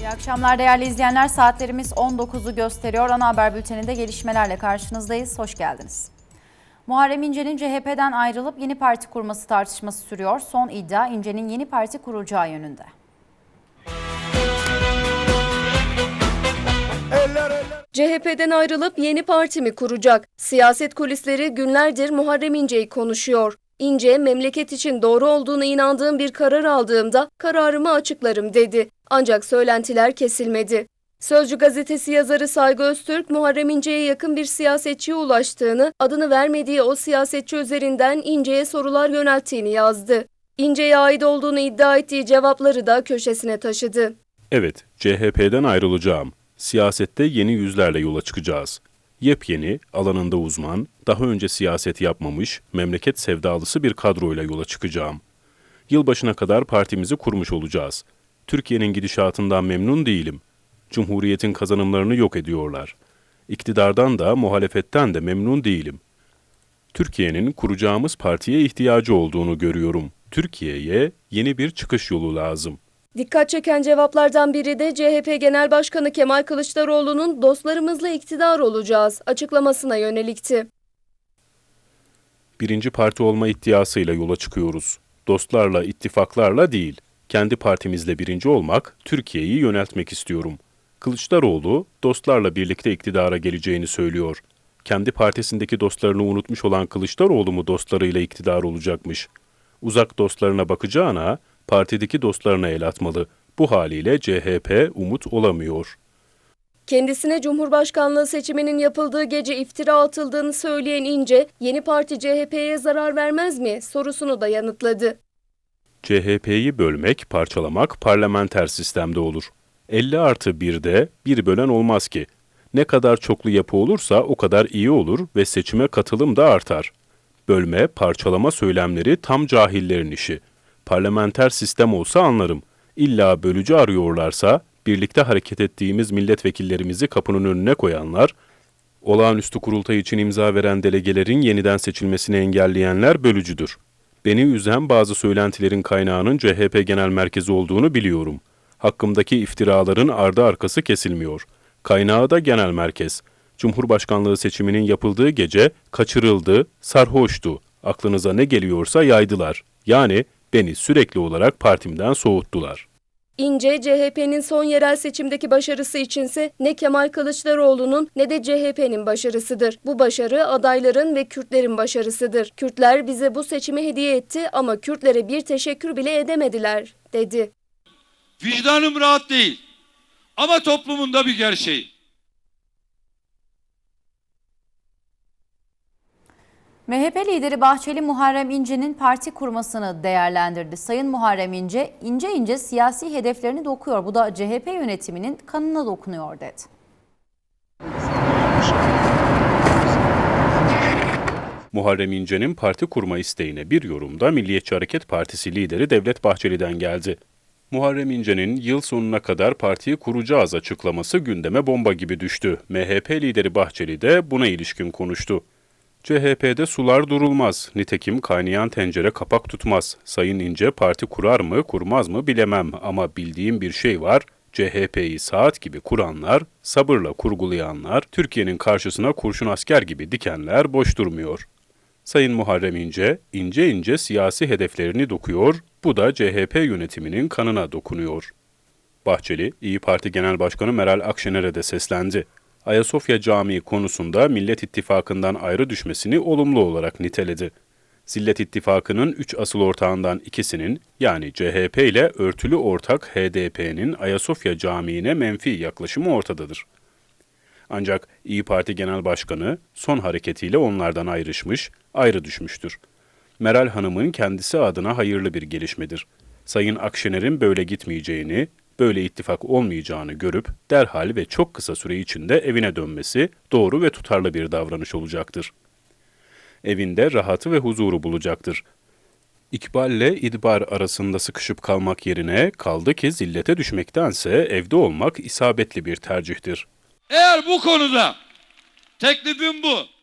İyi akşamlar değerli izleyenler. Saatlerimiz 19'u gösteriyor. Ana haber bülteninde gelişmelerle karşınızdayız. Hoş geldiniz. Muharrem İnce'nin CHP'den ayrılıp yeni parti kurması tartışması sürüyor. Son iddia İnce'nin yeni parti kuracağı yönünde. CHP'den ayrılıp yeni parti mi kuracak? Siyaset kulisleri günlerdir Muharrem İnce'yi konuşuyor. İnce, memleket için doğru olduğuna inandığım bir karar aldığımda kararımı açıklarım dedi. Ancak söylentiler kesilmedi. Sözcü gazetesi yazarı Saygı Öztürk, Muharrem İnce'ye yakın bir siyasetçiye ulaştığını, adını vermediği o siyasetçi üzerinden İnce'ye sorular yönelttiğini yazdı. İnce'ye ait olduğunu iddia ettiği cevapları da köşesine taşıdı. Evet, CHP'den ayrılacağım. Siyasette yeni yüzlerle yola çıkacağız. Yepyeni, alanında uzman, daha önce siyaset yapmamış, memleket sevdalısı bir kadroyla yola çıkacağım. Yılbaşına kadar partimizi kurmuş olacağız. Türkiye'nin gidişatından memnun değilim. Cumhuriyetin kazanımlarını yok ediyorlar. İktidardan da muhalefetten de memnun değilim. Türkiye'nin kuracağımız partiye ihtiyacı olduğunu görüyorum. Türkiye'ye yeni bir çıkış yolu lazım. Dikkat çeken cevaplardan biri de CHP Genel Başkanı Kemal Kılıçdaroğlu'nun dostlarımızla iktidar olacağız açıklamasına yönelikti. birinci parti olma iddiasıyla yola çıkıyoruz. Dostlarla, ittifaklarla değil. Kendi partimizle birinci olmak, Türkiye'yi yöneltmek istiyorum. Kılıçdaroğlu, dostlarla birlikte iktidara geleceğini söylüyor. Kendi partisindeki dostlarını unutmuş olan Kılıçdaroğlu mu dostlarıyla iktidar olacakmış? Uzak dostlarına bakacağına, partideki dostlarına el atmalı. Bu haliyle CHP umut olamıyor. Kendisine Cumhurbaşkanlığı seçiminin yapıldığı gece iftira atıldığını söyleyen İnce, yeni parti CHP'ye zarar vermez mi sorusunu da yanıtladı. CHP'yi bölmek, parçalamak parlamenter sistemde olur. 50 artı 1'de bir bölen olmaz ki. Ne kadar çoklu yapı olursa o kadar iyi olur ve seçime katılım da artar. Bölme, parçalama söylemleri tam cahillerin işi. Parlamenter sistem olsa anlarım. İlla bölücü arıyorlarsa, birlikte hareket ettiğimiz milletvekillerimizi kapının önüne koyanlar, olağanüstü kurultay için imza veren delegelerin yeniden seçilmesini engelleyenler bölücüdür. Beni üzen bazı söylentilerin kaynağının CHP Genel Merkezi olduğunu biliyorum. Hakkımdaki iftiraların ardı arkası kesilmiyor. Kaynağı da genel merkez. Cumhurbaşkanlığı seçiminin yapıldığı gece kaçırıldı, sarhoştu. Aklınıza ne geliyorsa yaydılar. Yani beni sürekli olarak partimden soğuttular. İnce, CHP'nin son yerel seçimdeki başarısı içinse ne Kemal Kılıçdaroğlu'nun ne de CHP'nin başarısıdır. Bu başarı adayların ve Kürtlerin başarısıdır. Kürtler bize bu seçimi hediye etti ama Kürtlere bir teşekkür bile edemediler, dedi. Vicdanım rahat değil. Ama toplumun da bir gerçeği. MHP lideri Bahçeli Muharrem İnce'nin parti kurmasını değerlendirdi. Sayın Muharrem İnce, ince ince siyasi hedeflerini dokuyor. Bu da CHP yönetiminin kanına dokunuyor dedi. Muharrem İnce'nin parti kurma isteğine bir yorumda Milliyetçi Hareket Partisi lideri Devlet Bahçeli'den geldi. Muharrem İnce'nin yıl sonuna kadar partiyi kuracağız açıklaması gündeme bomba gibi düştü. MHP lideri Bahçeli de buna ilişkin konuştu. CHP'de sular durulmaz. Nitekim kaynayan tencere kapak tutmaz. Sayın İnce parti kurar mı, kurmaz mı bilemem ama bildiğim bir şey var. CHP'yi saat gibi kuranlar, sabırla kurgulayanlar, Türkiye'nin karşısına kurşun asker gibi dikenler boş durmuyor. Sayın Muharrem İnce, ince ince siyasi hedeflerini dokuyor, bu da CHP yönetiminin kanına dokunuyor. Bahçeli, İyi Parti Genel Başkanı Meral Akşener'e de seslendi. Ayasofya Camii konusunda Millet İttifakı'ndan ayrı düşmesini olumlu olarak niteledi. Zillet İttifakı'nın üç asıl ortağından ikisinin yani CHP ile örtülü ortak HDP'nin Ayasofya Camii'ne menfi yaklaşımı ortadadır. Ancak İyi Parti Genel Başkanı son hareketiyle onlardan ayrışmış, ayrı düşmüştür. Meral Hanım'ın kendisi adına hayırlı bir gelişmedir. Sayın Akşener'in böyle gitmeyeceğini, böyle ittifak olmayacağını görüp derhal ve çok kısa süre içinde evine dönmesi doğru ve tutarlı bir davranış olacaktır. Evinde rahatı ve huzuru bulacaktır. İkballe idbar arasında sıkışıp kalmak yerine kaldı ki zillete düşmektense evde olmak isabetli bir tercihtir. Eğer bu konuda teklifim bu.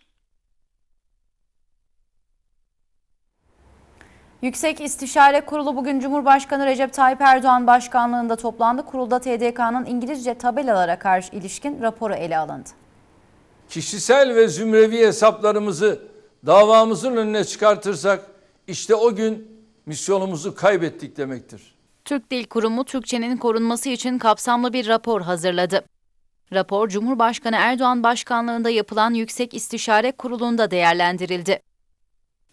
Yüksek İstişare Kurulu bugün Cumhurbaşkanı Recep Tayyip Erdoğan başkanlığında toplandı. Kurulda TDK'nın İngilizce tabelalara karşı ilişkin raporu ele alındı. kişisel ve zümrevi hesaplarımızı davamızın önüne çıkartırsak işte o gün misyonumuzu kaybettik demektir. Türk Dil Kurumu Türkçenin korunması için kapsamlı bir rapor hazırladı. Rapor Cumhurbaşkanı Erdoğan başkanlığında yapılan Yüksek İstişare Kurulu'nda değerlendirildi.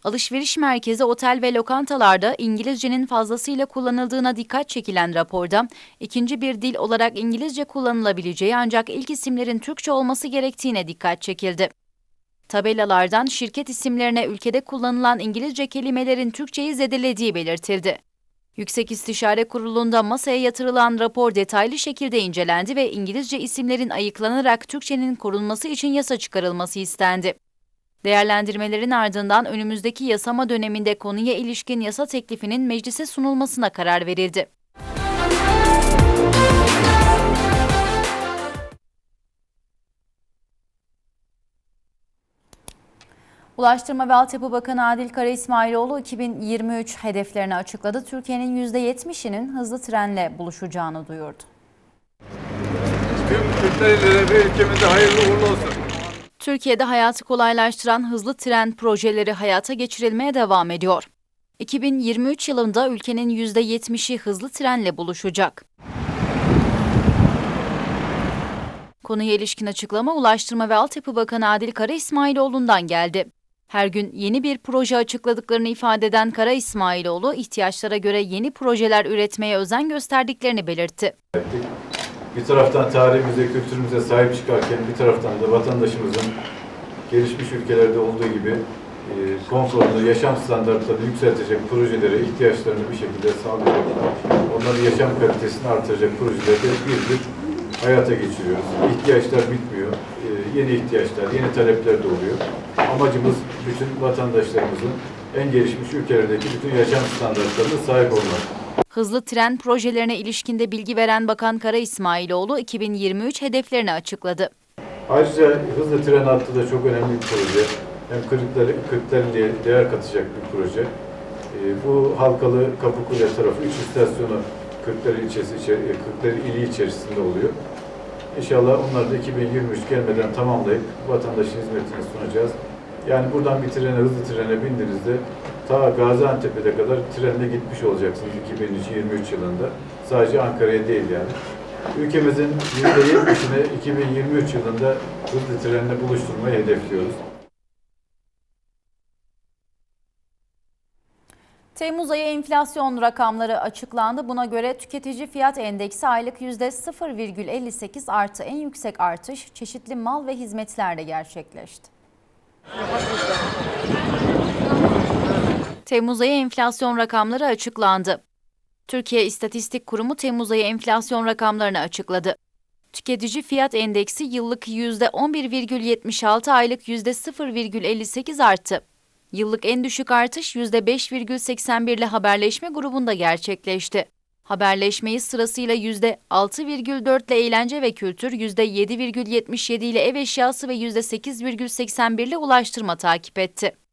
Alışveriş merkezi, otel ve lokantalarda İngilizcenin fazlasıyla kullanıldığına dikkat çekilen raporda, ikinci bir dil olarak İngilizce kullanılabileceği ancak ilk isimlerin Türkçe olması gerektiğine dikkat çekildi. Tabelalardan şirket isimlerine ülkede kullanılan İngilizce kelimelerin Türkçeyi zedelediği belirtildi. Yüksek İstişare Kurulu'nda masaya yatırılan rapor detaylı şekilde incelendi ve İngilizce isimlerin ayıklanarak Türkçenin korunması için yasa çıkarılması istendi. Değerlendirmelerin ardından önümüzdeki yasama döneminde konuya ilişkin yasa teklifinin meclise sunulmasına karar verildi. Ulaştırma ve Altyapı Bakanı Adil Kara İsmailoğlu 2023 hedeflerini açıkladı. Türkiye'nin %70'inin hızlı trenle buluşacağını duyurdu. Tüm Kırklareli'ne ve ülkemize hayırlı uğurlu olsun. Türkiye'de hayatı kolaylaştıran hızlı tren projeleri hayata geçirilmeye devam ediyor. 2023 yılında ülkenin %70'i hızlı trenle buluşacak. Konuya ilişkin açıklama Ulaştırma ve Altyapı Bakanı Adil Kara İsmailoğlu'ndan geldi. Her gün yeni bir proje açıkladıklarını ifade eden Kara İsmailoğlu, ihtiyaçlara göre yeni projeler üretmeye özen gösterdiklerini belirtti. Bir taraftan tarihimize, kültürümüze sahip çıkarken bir taraftan da vatandaşımızın gelişmiş ülkelerde olduğu gibi e, konforunu, yaşam standartlarını yükseltecek projelere ihtiyaçlarını bir şekilde sağlayacak, onların yaşam kalitesini artıracak projeleri bir bir hayata geçiriyoruz. İhtiyaçlar bitmiyor. E, yeni ihtiyaçlar, yeni talepler de oluyor. Amacımız bütün vatandaşlarımızın en gelişmiş ülkelerdeki bütün yaşam standartlarına sahip olmak. Hızlı tren projelerine ilişkinde bilgi veren Bakan Kara İsmailoğlu 2023 hedeflerini açıkladı. Ayrıca hızlı tren hattı da çok önemli bir proje. Hem Kırıkları, Kırklareli'ye değer katacak bir proje. Ee, bu Halkalı Kapıkule tarafı 3 istasyonu Kırklareli ilçesi, e, Kırklareli ili içerisinde oluyor. İnşallah onları da 2023 gelmeden tamamlayıp vatandaşın hizmetine sunacağız. Yani buradan bir trene, hızlı trene bindiğinizde ta Gaziantep'e kadar trenle gitmiş olacaksınız 2023 yılında. Sadece Ankara'ya değil yani. Ülkemizin %70'ini 2023 yılında hızlı trenle buluşturmayı hedefliyoruz. Temmuz ayı enflasyon rakamları açıklandı. Buna göre tüketici fiyat endeksi aylık %0,58 artı en yüksek artış çeşitli mal ve hizmetlerde gerçekleşti. Temmuz ayı enflasyon rakamları açıklandı. Türkiye İstatistik Kurumu Temmuz ayı enflasyon rakamlarını açıkladı. Tüketici fiyat endeksi yıllık %11,76 aylık %0,58 arttı. Yıllık en düşük artış %5,81 ile haberleşme grubunda gerçekleşti. Haberleşmeyi sırasıyla %6,4 ile eğlence ve kültür, %7,77 ile ev eşyası ve %8,81 ile ulaştırma takip etti.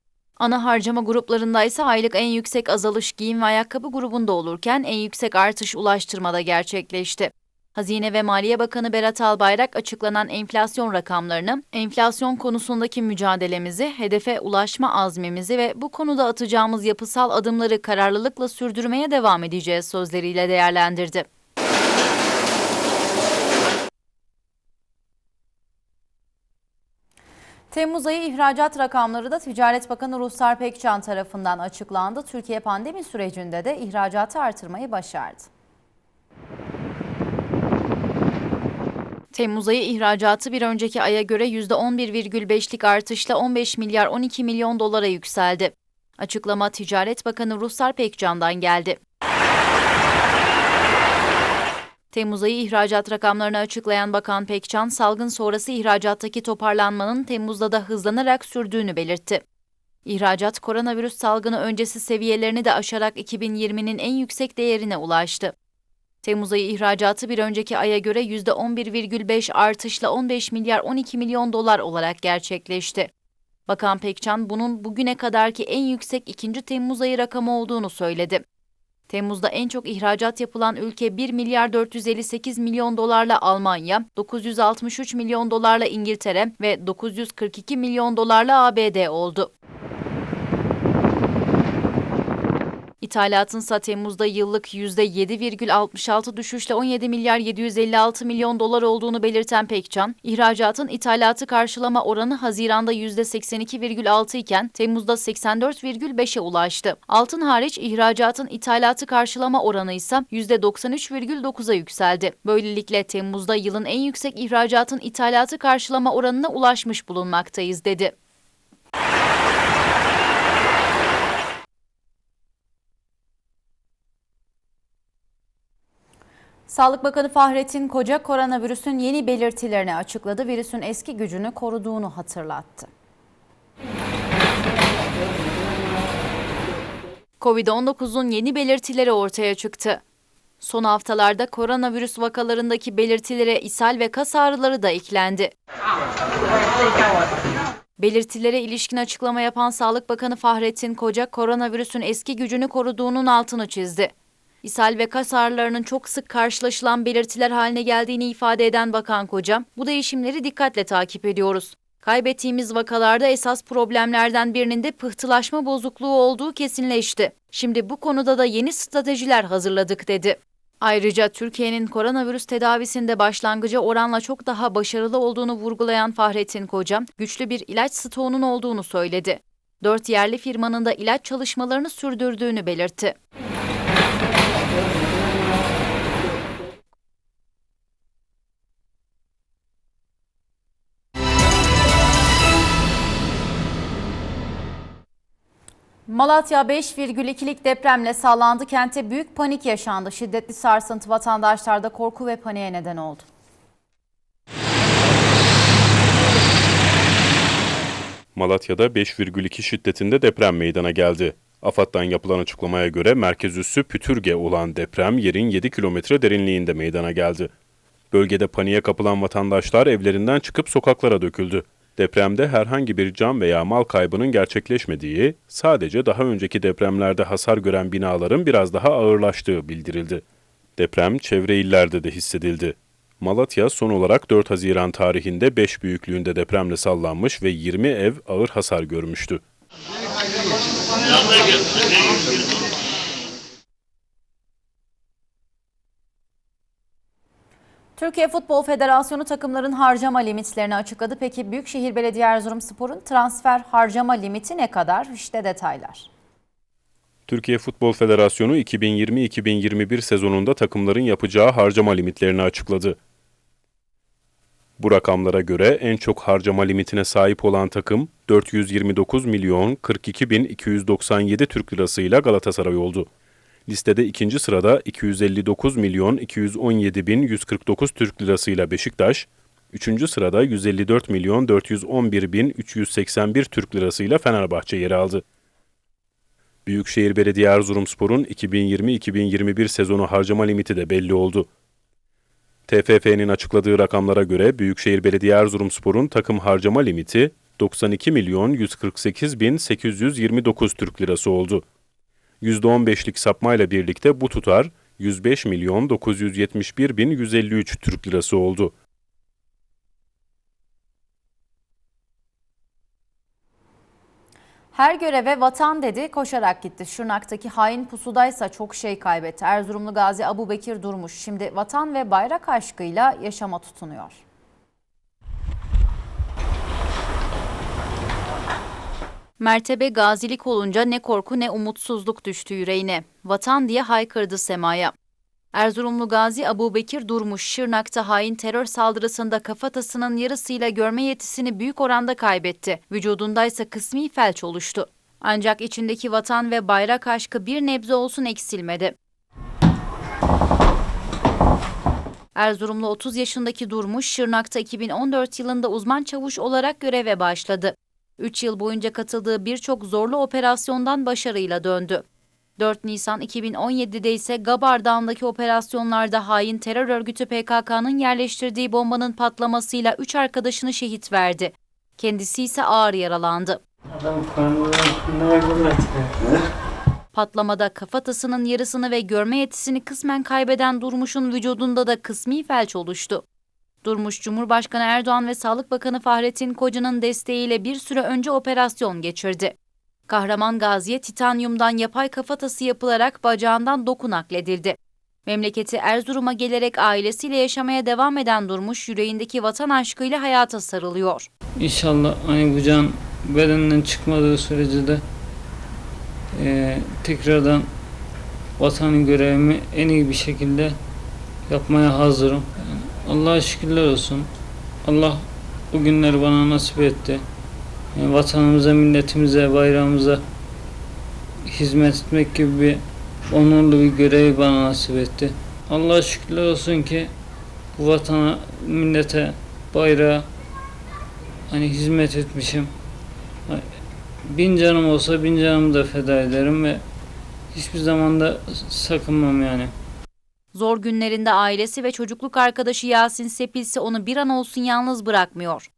Ana harcama gruplarında ise aylık en yüksek azalış giyim ve ayakkabı grubunda olurken en yüksek artış ulaştırmada gerçekleşti. Hazine ve Maliye Bakanı Berat Albayrak açıklanan enflasyon rakamlarını, enflasyon konusundaki mücadelemizi, hedefe ulaşma azmimizi ve bu konuda atacağımız yapısal adımları kararlılıkla sürdürmeye devam edeceğiz sözleriyle değerlendirdi. Temmuz ayı ihracat rakamları da Ticaret Bakanı Ruhsar Pekcan tarafından açıklandı. Türkiye pandemi sürecinde de ihracatı artırmayı başardı. Temmuz ayı ihracatı bir önceki aya göre %11,5'lik artışla 15 milyar 12 milyon dolara yükseldi. Açıklama Ticaret Bakanı Ruhsar Pekcan'dan geldi. Temmuz ayı ihracat rakamlarını açıklayan Bakan Pekcan, salgın sonrası ihracattaki toparlanmanın Temmuz'da da hızlanarak sürdüğünü belirtti. İhracat koronavirüs salgını öncesi seviyelerini de aşarak 2020'nin en yüksek değerine ulaştı. Temmuz ayı ihracatı bir önceki aya göre %11,5 artışla 15 milyar 12 milyon dolar olarak gerçekleşti. Bakan Pekcan bunun bugüne kadarki en yüksek 2. Temmuz ayı rakamı olduğunu söyledi. Temmuz'da en çok ihracat yapılan ülke 1 milyar 458 milyon dolarla Almanya, 963 milyon dolarla İngiltere ve 942 milyon dolarla ABD oldu. İthalatın ise Temmuz'da yıllık %7,66 düşüşle 17 milyar 756 milyon dolar olduğunu belirten Pekcan, ihracatın ithalatı karşılama oranı Haziran'da %82,6 iken Temmuz'da 84,5'e ulaştı. Altın hariç ihracatın ithalatı karşılama oranı ise %93,9'a yükseldi. Böylelikle Temmuz'da yılın en yüksek ihracatın ithalatı karşılama oranına ulaşmış bulunmaktayız dedi. Sağlık Bakanı Fahrettin Koca koronavirüsün yeni belirtilerini açıkladı. Virüsün eski gücünü koruduğunu hatırlattı. Covid-19'un yeni belirtileri ortaya çıktı. Son haftalarda koronavirüs vakalarındaki belirtilere ishal ve kas ağrıları da eklendi. Belirtilere ilişkin açıklama yapan Sağlık Bakanı Fahrettin Koca, koronavirüsün eski gücünü koruduğunun altını çizdi. İshal ve kas ağrılarının çok sık karşılaşılan belirtiler haline geldiğini ifade eden Bakan Koca, bu değişimleri dikkatle takip ediyoruz. Kaybettiğimiz vakalarda esas problemlerden birinin de pıhtılaşma bozukluğu olduğu kesinleşti. Şimdi bu konuda da yeni stratejiler hazırladık dedi. Ayrıca Türkiye'nin koronavirüs tedavisinde başlangıca oranla çok daha başarılı olduğunu vurgulayan Fahrettin Koca, güçlü bir ilaç stoğunun olduğunu söyledi. Dört yerli firmanın da ilaç çalışmalarını sürdürdüğünü belirtti. Malatya 5,2'lik depremle sallandı. Kente büyük panik yaşandı. Şiddetli sarsıntı vatandaşlarda korku ve paniğe neden oldu. Malatya'da 5,2 şiddetinde deprem meydana geldi. AFAD'dan yapılan açıklamaya göre merkez üssü Pütürge olan deprem yerin 7 kilometre derinliğinde meydana geldi. Bölgede paniğe kapılan vatandaşlar evlerinden çıkıp sokaklara döküldü. Depremde herhangi bir can veya mal kaybının gerçekleşmediği, sadece daha önceki depremlerde hasar gören binaların biraz daha ağırlaştığı bildirildi. Deprem çevre illerde de hissedildi. Malatya son olarak 4 Haziran tarihinde 5 büyüklüğünde depremle sallanmış ve 20 ev ağır hasar görmüştü. Türkiye Futbol Federasyonu takımların harcama limitlerini açıkladı. Peki Büyükşehir Belediye Erzurumspor'un transfer harcama limiti ne kadar? İşte detaylar. Türkiye Futbol Federasyonu 2020-2021 sezonunda takımların yapacağı harcama limitlerini açıkladı. Bu rakamlara göre en çok harcama limitine sahip olan takım 429 milyon 42 bin 297 Türk lirasıyla Galatasaray oldu. Listede ikinci sırada 259 milyon 217 bin 149 Türk lirasıyla Beşiktaş, üçüncü sırada 154 milyon 411 bin 381 Türk lirasıyla Fenerbahçe yer aldı. Büyükşehir Belediye Erzurumspor'un 2020-2021 sezonu harcama limiti de belli oldu. TFF'nin açıkladığı rakamlara göre Büyükşehir Belediye Erzurumspor'un takım harcama limiti 92 milyon 148 bin 829 Türk lirası oldu. %15'lik sapmayla birlikte bu tutar 105 milyon 971 bin 153 Türk lirası oldu. Her göreve vatan dedi, koşarak gitti. Şırnak'taki hain pusudaysa çok şey kaybetti. Erzurumlu Gazi Abu Bekir Durmuş şimdi vatan ve bayrak aşkıyla yaşama tutunuyor. Mertebe gazilik olunca ne korku ne umutsuzluk düştü yüreğine. Vatan diye haykırdı semaya. Erzurumlu Gazi Abu Bekir Durmuş, Şırnak'ta hain terör saldırısında kafatasının yarısıyla görme yetisini büyük oranda kaybetti. Vücudundaysa kısmi felç oluştu. Ancak içindeki vatan ve bayrak aşkı bir nebze olsun eksilmedi. Erzurumlu 30 yaşındaki Durmuş, Şırnak'ta 2014 yılında uzman çavuş olarak göreve başladı. 3 yıl boyunca katıldığı birçok zorlu operasyondan başarıyla döndü. 4 Nisan 2017'de ise Gabar Dağı'ndaki operasyonlarda hain terör örgütü PKK'nın yerleştirdiği bombanın patlamasıyla 3 arkadaşını şehit verdi. Kendisi ise ağır yaralandı. Patlamada kafatasının yarısını ve görme yetisini kısmen kaybeden Durmuş'un vücudunda da kısmi felç oluştu. Durmuş, Cumhurbaşkanı Erdoğan ve Sağlık Bakanı Fahrettin Koca'nın desteğiyle bir süre önce operasyon geçirdi. Kahraman Gazi'ye titanyumdan yapay kafatası yapılarak bacağından doku nakledildi. Memleketi Erzurum'a gelerek ailesiyle yaşamaya devam eden Durmuş, yüreğindeki vatan aşkıyla hayata sarılıyor. İnşallah hani bu can bedeninden çıkmadığı sürece de eee, tekrardan vatanın görevimi en iyi bir şekilde yapmaya hazırım. Allah'a şükürler olsun. Allah bu günleri bana nasip etti. Yani vatanımıza, milletimize, bayrağımıza hizmet etmek gibi bir onurlu bir görevi bana nasip etti. Allah'a şükürler olsun ki bu vatana, millete, bayrağa hani hizmet etmişim. Bin canım olsa bin canımı da feda ederim ve hiçbir zaman da sakınmam yani. Zor günlerinde ailesi ve çocukluk arkadaşı Yasin Sepil ise onu bir an olsun yalnız bırakmıyor.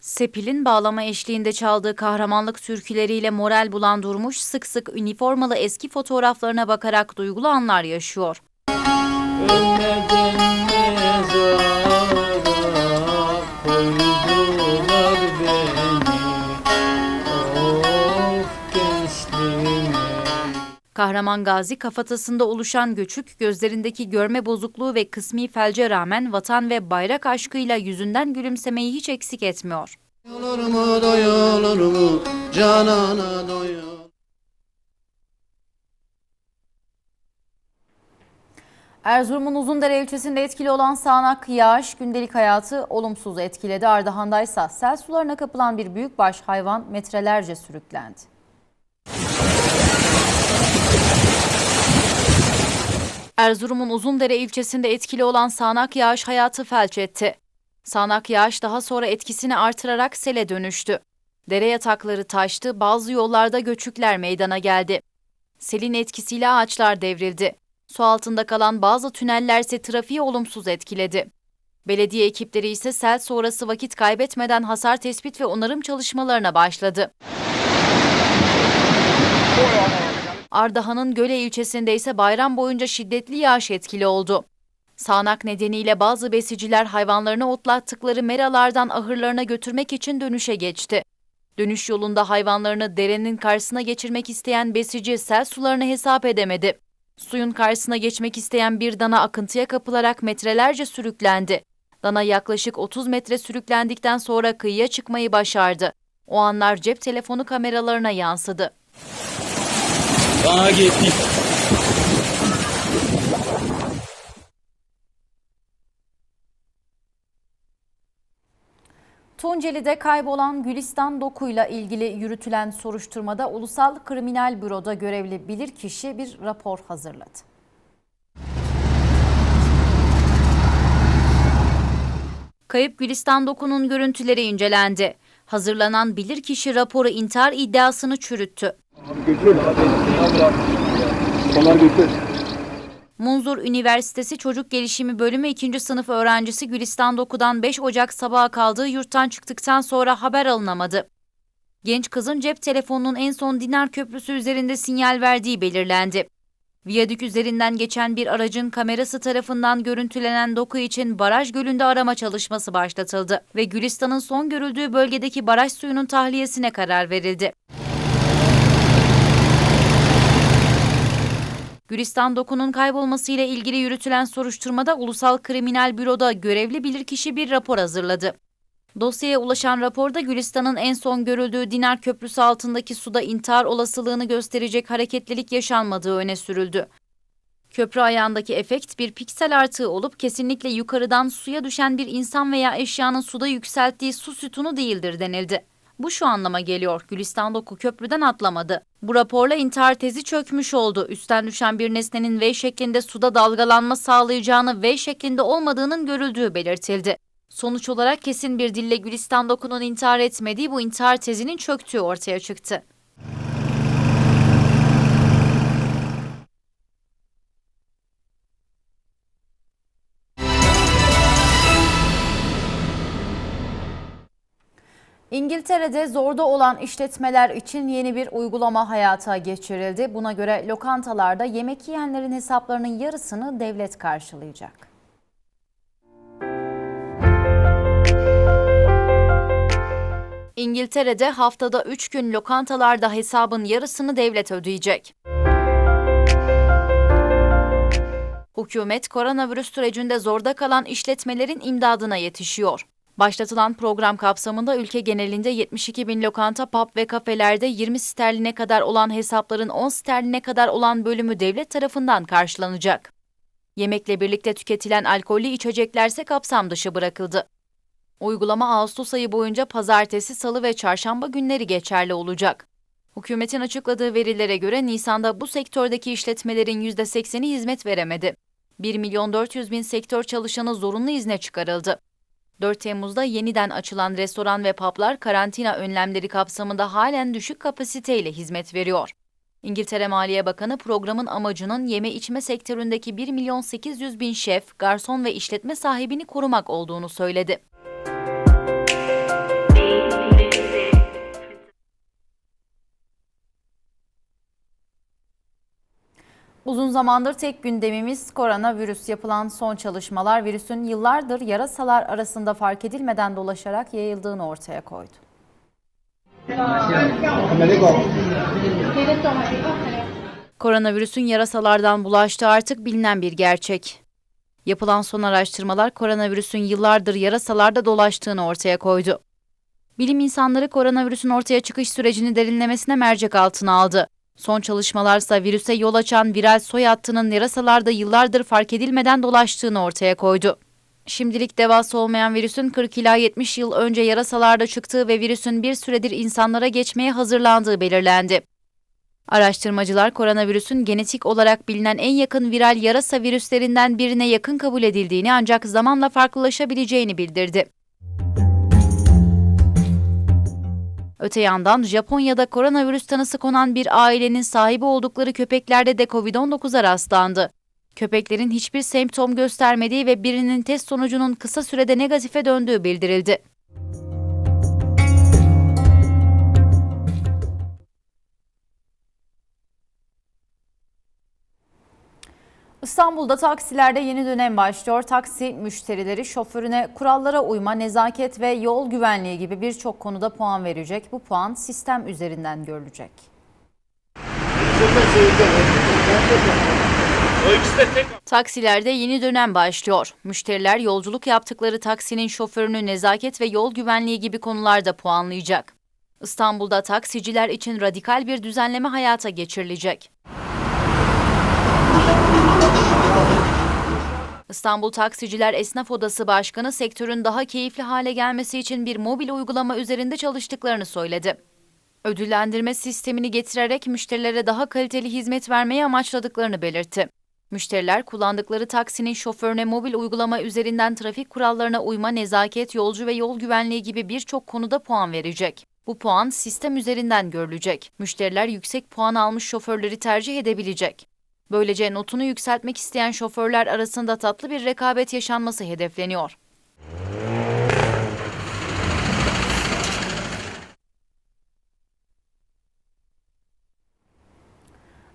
Sepil'in bağlama eşliğinde çaldığı kahramanlık türküleriyle moral bulan Durmuş sık sık üniformalı eski fotoğraflarına bakarak duygulu anlar yaşıyor. Ölmeden mezara koydular Kahraman Gazi kafatasında oluşan göçük, gözlerindeki görme bozukluğu ve kısmi felce rağmen vatan ve bayrak aşkıyla yüzünden gülümsemeyi hiç eksik etmiyor. Doyulur mu doyulur mu canana doyulur Erzurum'un Uzundere ilçesinde etkili olan sağanak yağış gündelik hayatı olumsuz etkiledi. Ardahan'da ise sel sularına kapılan bir büyükbaş hayvan metrelerce sürüklendi. Erzurum'un Uzundere ilçesinde etkili olan sağanak yağış hayatı felç etti. Sağanak yağış daha sonra etkisini artırarak sele dönüştü. Dere yatakları taştı, bazı yollarda göçükler meydana geldi. Selin etkisiyle ağaçlar devrildi. Su altında kalan bazı tüneller ise trafiği olumsuz etkiledi. Belediye ekipleri ise sel sonrası vakit kaybetmeden hasar tespit ve onarım çalışmalarına başladı. Ardahan'ın Göle ilçesinde ise bayram boyunca şiddetli yağış etkili oldu. Sağanak nedeniyle bazı besiciler hayvanlarını otlattıkları meralardan ahırlarına götürmek için dönüşe geçti. Dönüş yolunda hayvanlarını derenin karşısına geçirmek isteyen besici sel sularını hesap edemedi. Suyun karşısına geçmek isteyen bir dana akıntıya kapılarak metrelerce sürüklendi. Dana yaklaşık 30 metre sürüklendikten sonra kıyıya çıkmayı başardı. O anlar cep telefonu kameralarına yansıdı. Bana gitti. Tunceli'de kaybolan Gülistan Doku'yla ilgili yürütülen soruşturmada Ulusal Kriminal Büro'da görevli bilirkişi bir rapor hazırladı. Kayıp Gülistan Doku'nun görüntüleri incelendi. Hazırlanan bilirkişi raporu intihar iddiasını çürüttü. Munzur Üniversitesi Çocuk Gelişimi Bölümü 2. sınıf öğrencisi Gülistan Doku'dan 5 Ocak sabaha kaldığı yurttan çıktıktan sonra haber alınamadı. Genç kızın cep telefonunun en son Dinar Köprüsü üzerinde sinyal verdiği belirlendi. Viyadük üzerinden geçen bir aracın kamerası tarafından görüntülenen doku için baraj gölünde arama çalışması başlatıldı ve Gülistan'ın son görüldüğü bölgedeki baraj suyunun tahliyesine karar verildi. Gülistan Doku'nun kaybolmasıyla ilgili yürütülen soruşturmada Ulusal Kriminal Büro'da görevli bilirkişi bir rapor hazırladı. Dosyaya ulaşan raporda Gülistan'ın en son görüldüğü Dinar Köprüsü altındaki suda intihar olasılığını gösterecek hareketlilik yaşanmadığı öne sürüldü. Köprü ayağındaki efekt bir piksel artığı olup kesinlikle yukarıdan suya düşen bir insan veya eşyanın suda yükselttiği su sütunu değildir denildi. Bu şu anlama geliyor. Gülistan Doku köprüden atlamadı. Bu raporla intihar tezi çökmüş oldu. Üstten düşen bir nesnenin V şeklinde suda dalgalanma sağlayacağını V şeklinde olmadığının görüldüğü belirtildi. Sonuç olarak kesin bir dille Gülistan Doku'nun intihar etmediği bu intihar tezinin çöktüğü ortaya çıktı. İngiltere'de zorda olan işletmeler için yeni bir uygulama hayata geçirildi. Buna göre lokantalarda yemek yiyenlerin hesaplarının yarısını devlet karşılayacak. İngiltere'de haftada 3 gün lokantalarda hesabın yarısını devlet ödeyecek. Hükümet koronavirüs sürecinde zorda kalan işletmelerin imdadına yetişiyor. Başlatılan program kapsamında ülke genelinde 72 bin lokanta, pub ve kafelerde 20 sterline kadar olan hesapların 10 sterline kadar olan bölümü devlet tarafından karşılanacak. Yemekle birlikte tüketilen alkollü içeceklerse kapsam dışı bırakıldı. Uygulama Ağustos ayı boyunca pazartesi, salı ve çarşamba günleri geçerli olacak. Hükümetin açıkladığı verilere göre Nisan'da bu sektördeki işletmelerin %80'i hizmet veremedi. 1 milyon 400 bin sektör çalışanı zorunlu izne çıkarıldı. 4 Temmuz'da yeniden açılan restoran ve publar karantina önlemleri kapsamında halen düşük kapasiteyle hizmet veriyor. İngiltere Maliye Bakanı programın amacının yeme içme sektöründeki 1 milyon 800 bin şef, garson ve işletme sahibini korumak olduğunu söyledi. Uzun zamandır tek gündemimiz koronavirüs. Yapılan son çalışmalar virüsün yıllardır yarasalar arasında fark edilmeden dolaşarak yayıldığını ortaya koydu. Koronavirüsün yarasalardan bulaştığı artık bilinen bir gerçek. Yapılan son araştırmalar koronavirüsün yıllardır yarasalarda dolaştığını ortaya koydu. Bilim insanları koronavirüsün ortaya çıkış sürecini derinlemesine mercek altına aldı. Son çalışmalarsa virüse yol açan viral soy hattının yarasalarda yıllardır fark edilmeden dolaştığını ortaya koydu. Şimdilik devası olmayan virüsün 40 ila 70 yıl önce yarasalarda çıktığı ve virüsün bir süredir insanlara geçmeye hazırlandığı belirlendi. Araştırmacılar koronavirüsün genetik olarak bilinen en yakın viral yarasa virüslerinden birine yakın kabul edildiğini ancak zamanla farklılaşabileceğini bildirdi. Öte yandan Japonya'da koronavirüs tanısı konan bir ailenin sahibi oldukları köpeklerde de Covid-19'a rastlandı. Köpeklerin hiçbir semptom göstermediği ve birinin test sonucunun kısa sürede negatife döndüğü bildirildi. İstanbul'da taksilerde yeni dönem başlıyor. Taksi müşterileri şoförüne kurallara uyma, nezaket ve yol güvenliği gibi birçok konuda puan verecek. Bu puan sistem üzerinden görülecek. Taksilerde yeni dönem başlıyor. Müşteriler yolculuk yaptıkları taksinin şoförünü nezaket ve yol güvenliği gibi konularda puanlayacak. İstanbul'da taksiciler için radikal bir düzenleme hayata geçirilecek. İstanbul Taksiciler Esnaf Odası Başkanı sektörün daha keyifli hale gelmesi için bir mobil uygulama üzerinde çalıştıklarını söyledi. Ödüllendirme sistemini getirerek müşterilere daha kaliteli hizmet vermeyi amaçladıklarını belirtti. Müşteriler kullandıkları taksinin şoförüne mobil uygulama üzerinden trafik kurallarına uyma, nezaket, yolcu ve yol güvenliği gibi birçok konuda puan verecek. Bu puan sistem üzerinden görülecek. Müşteriler yüksek puan almış şoförleri tercih edebilecek. Böylece notunu yükseltmek isteyen şoförler arasında tatlı bir rekabet yaşanması hedefleniyor.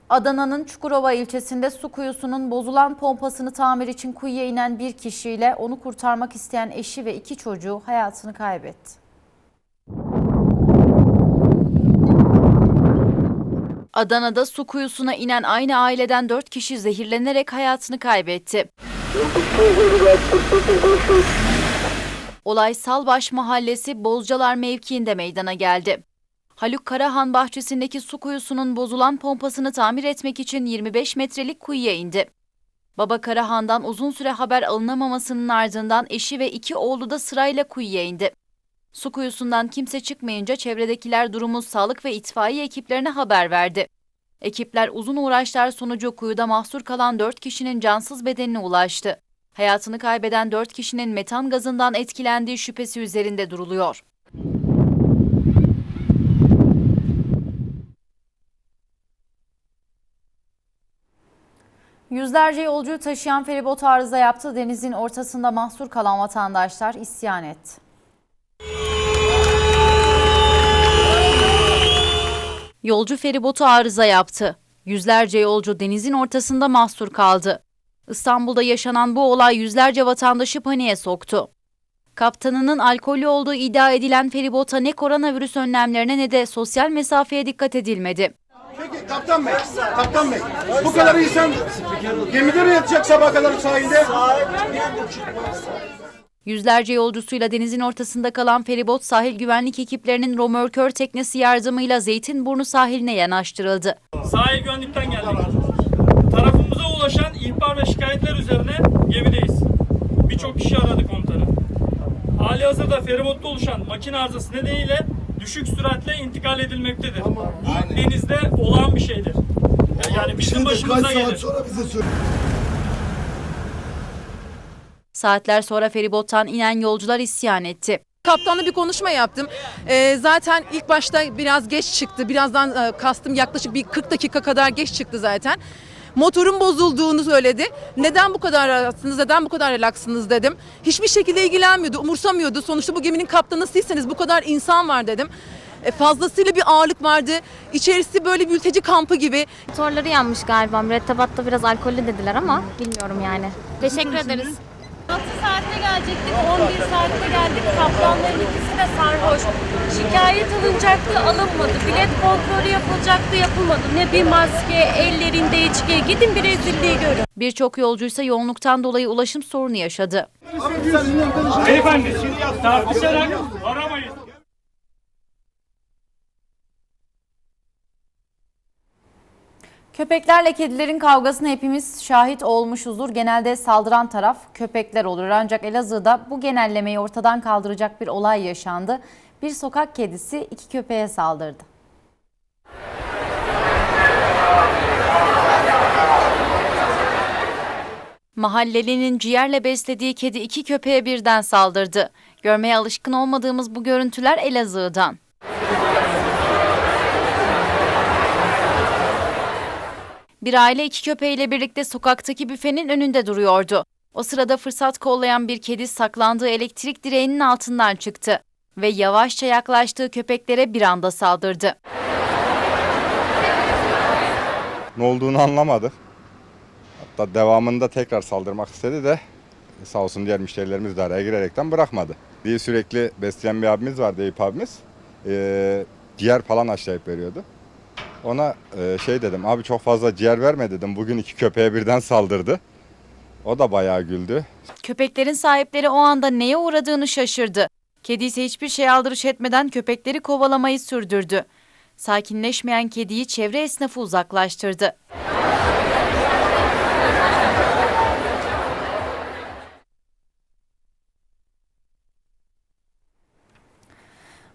Adana'nın Çukurova ilçesinde su kuyusunun bozulan pompasını tamir için kuyuya inen bir kişiyle onu kurtarmak isteyen eşi ve iki çocuğu hayatını kaybetti. Adana'da su kuyusuna inen aynı aileden 4 kişi zehirlenerek hayatını kaybetti. Olay Salbaş Mahallesi Bozcalar mevkiinde meydana geldi. Haluk Karahan bahçesindeki su kuyusunun bozulan pompasını tamir etmek için 25 metrelik kuyuya indi. Baba Karahan'dan uzun süre haber alınamamasının ardından eşi ve iki oğlu da sırayla kuyuya indi. Su kuyusundan kimse çıkmayınca çevredekiler durumu sağlık ve itfaiye ekiplerine haber verdi. Ekipler uzun uğraşlar sonucu kuyuda mahsur kalan 4 kişinin cansız bedenine ulaştı. Hayatını kaybeden 4 kişinin metan gazından etkilendiği şüphesi üzerinde duruluyor. Yüzlerce yolcuyu taşıyan feribot arıza yaptı. Denizin ortasında mahsur kalan vatandaşlar isyan etti. Yolcu feribotu arıza yaptı. Yüzlerce yolcu denizin ortasında mahsur kaldı. İstanbul'da yaşanan bu olay yüzlerce vatandaşı paniğe soktu. Kaptanının alkollü olduğu iddia edilen feribota ne koronavirüs önlemlerine ne de sosyal mesafeye dikkat edilmedi. Peki kaptan bey, kaptan bey. Bu kadar insan gemide mi yatacak sabah kadar sahilde? Yüzlerce yolcusuyla denizin ortasında kalan feribot sahil güvenlik ekiplerinin romörkör teknesi yardımıyla Zeytinburnu sahiline yanaştırıldı. Sahil güvenlikten geldik. Tarafımıza ulaşan ihbar ve şikayetler üzerine gemideyiz. Birçok kişi aradı komutanı. Hali hazırda feribotta oluşan makine arızası nedeniyle düşük süratle intikal edilmektedir. Bu denizde olağan bir şeydir. Yani bizim başımıza gelir. Saatler sonra feribottan inen yolcular isyan etti. Kaptanla bir konuşma yaptım. Ee, zaten ilk başta biraz geç çıktı. Birazdan e, kastım yaklaşık bir 40 dakika kadar geç çıktı zaten. Motorun bozulduğunu söyledi. Neden bu kadar rahatsınız, neden bu kadar relaksınız dedim. Hiçbir şekilde ilgilenmiyordu, umursamıyordu. Sonuçta bu geminin kaptanı sizseniz bu kadar insan var dedim. E, fazlasıyla bir ağırlık vardı. İçerisi böyle mülteci kampı gibi. Motorları yanmış galiba. Mürettebatta biraz alkollü dediler ama bilmiyorum yani. Teşekkür ederiz. 6 saatte gelecektik, 11 saatte geldik. Kaptanların ikisi de sarhoş. Şikayet alınacaktı, alınmadı. Bilet kontrolü yapılacaktı, yapılmadı. Ne bir maske, ellerinde içki. Gidin bir rezilliği görün. Birçok yolcuysa yoğunluktan dolayı ulaşım sorunu yaşadı. Beyefendi tartışarak Köpeklerle kedilerin kavgasına hepimiz şahit olmuşuzdur. Genelde saldıran taraf köpekler olur. Ancak Elazığ'da bu genellemeyi ortadan kaldıracak bir olay yaşandı. Bir sokak kedisi iki köpeğe saldırdı. Mahallelinin ciğerle beslediği kedi iki köpeğe birden saldırdı. Görmeye alışkın olmadığımız bu görüntüler Elazığ'dan. Bir aile iki köpeğiyle birlikte sokaktaki büfenin önünde duruyordu. O sırada fırsat kollayan bir kedi saklandığı elektrik direğinin altından çıktı ve yavaşça yaklaştığı köpeklere bir anda saldırdı. Ne olduğunu anlamadı. Hatta devamında tekrar saldırmak istedi de sağ olsun diğer müşterilerimiz de araya girerekten bırakmadı. Bir sürekli besleyen bir abimiz vardı Eyüp abimiz. Ee, ciğer falan aşlayıp veriyordu. Ona e, şey dedim abi çok fazla ciğer verme dedim. Bugün iki köpeğe birden saldırdı. O da bayağı güldü. Köpeklerin sahipleri o anda neye uğradığını şaşırdı. Kedi ise hiçbir şey aldırış etmeden köpekleri kovalamayı sürdürdü. Sakinleşmeyen kediyi çevre esnafı uzaklaştırdı.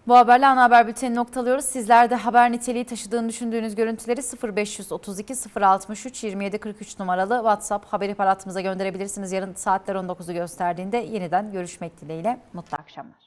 Bu haberle ana haber bülteni noktalıyoruz. Sizler de haber niteliği taşıdığını düşündüğünüz görüntüleri 0532 063 27 43 numaralı WhatsApp haber ihbaratımıza gönderebilirsiniz. Yarın saatler 19'u gösterdiğinde yeniden görüşmek dileğiyle. Mutlu akşamlar.